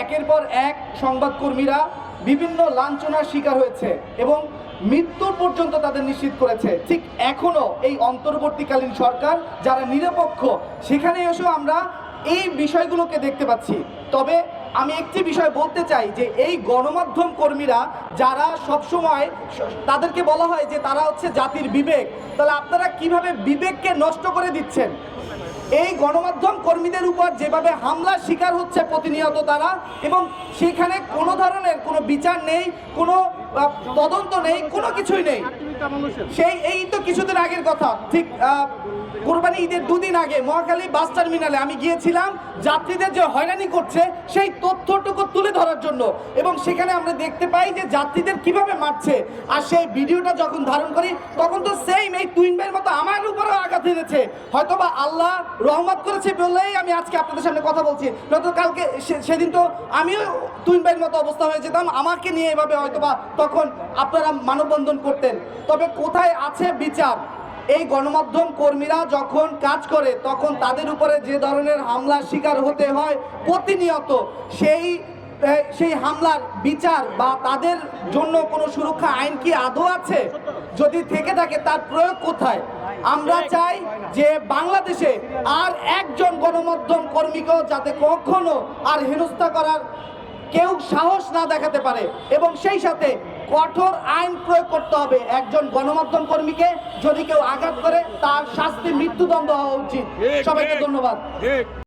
একের পর এক সংবাদকর্মীরা বিভিন্ন লাঞ্ছনার শিকার হয়েছে এবং মৃত্যুর পর্যন্ত তাদের নিশ্চিত করেছে। ঠিক এখনও এই অন্তর্বর্তীকালীন সরকার যারা নিরপেক্ষ সেখানে এসেও আমরা এই বিষয়গুলোকে দেখতে পাচ্ছি। তবে আমি একটি বিষয় বলতে চাই যে এই গণমাধ্যম কর্মীরা যারা সবসময় তাদেরকে বলা হয় যে তারা হচ্ছে জাতির বিবেক, তাহলে আপনারা কীভাবে বিবেককে নষ্ট করে দিচ্ছেন? এই গণমাধ্যম কর্মীদের উপর যেভাবে হামলার শিকার হচ্ছে প্রতিনিয়ত তারা, এবং সেখানে কোনো ধরনের কোনো বিচার নেই, কোনো তদন্ত নেই, কোনো কিছুই নেই। সেই, এই তো কিছুদিন আগের কথা। ঠিক কোরবানি ঈদের দুদিন আগে মহাখালী বাস টার্মিনালে আমি গিয়েছিলাম। যাত্রীদের যে হয়রানি করছে, সেই তথ্যটুকু তুলে ধরার জন্য। এবং সেখানে আমরা দেখতে পাই যে যাত্রীদের কীভাবে মারছে। আর সেই ভিডিওটা যখন ধারণ করি, তখন তো সেম এই টুইন ভাইয়ের মতো আমার উপরেও আঘাত এনেছে। হয়তোবা আল্লাহ রহমত করেছে বলেই আমি আজকে আপনাদের সামনে কথা বলছি। নয়তো কালকে সেদিন তো আমিও টুইন ভাইয়ের মতো অবস্থা হয়ে যেতাম। আমাকে নিয়ে এভাবে হয়তোবা তখন আপনারা মানববন্ধন করতেন। তবে কোথায় আছে বিচার? এই গণমাধ্যম কর্মীরা যখন কাজ করে, তখন তাদের উপরে যে ধরনের হামলার শিকার হতে হয় প্রতিনিয়ত, সেই সেই হামলার বিচার বা তাদের জন্য কোনো সুরক্ষা আইন কি আদৌ আছে? যদি থেকে থাকে, তার প্রয়োগ কোথায়? আমরা চাই যে বাংলাদেশে আর একজন গণমাধ্যম কর্মীকেও যাতে কখনো আর হেনস্থা করার কেউ সাহস না দেখাতে পারে এবং সেই সাথে কঠোর আইন প্রয়োগ করতে হবে একজন গণমাধ্যম কর্মীকে যদি কেউ আঘাত করে তার শাস্তি মৃত্যুদণ্ড হওয়া উচিত। সবাইকে ধন্যবাদ।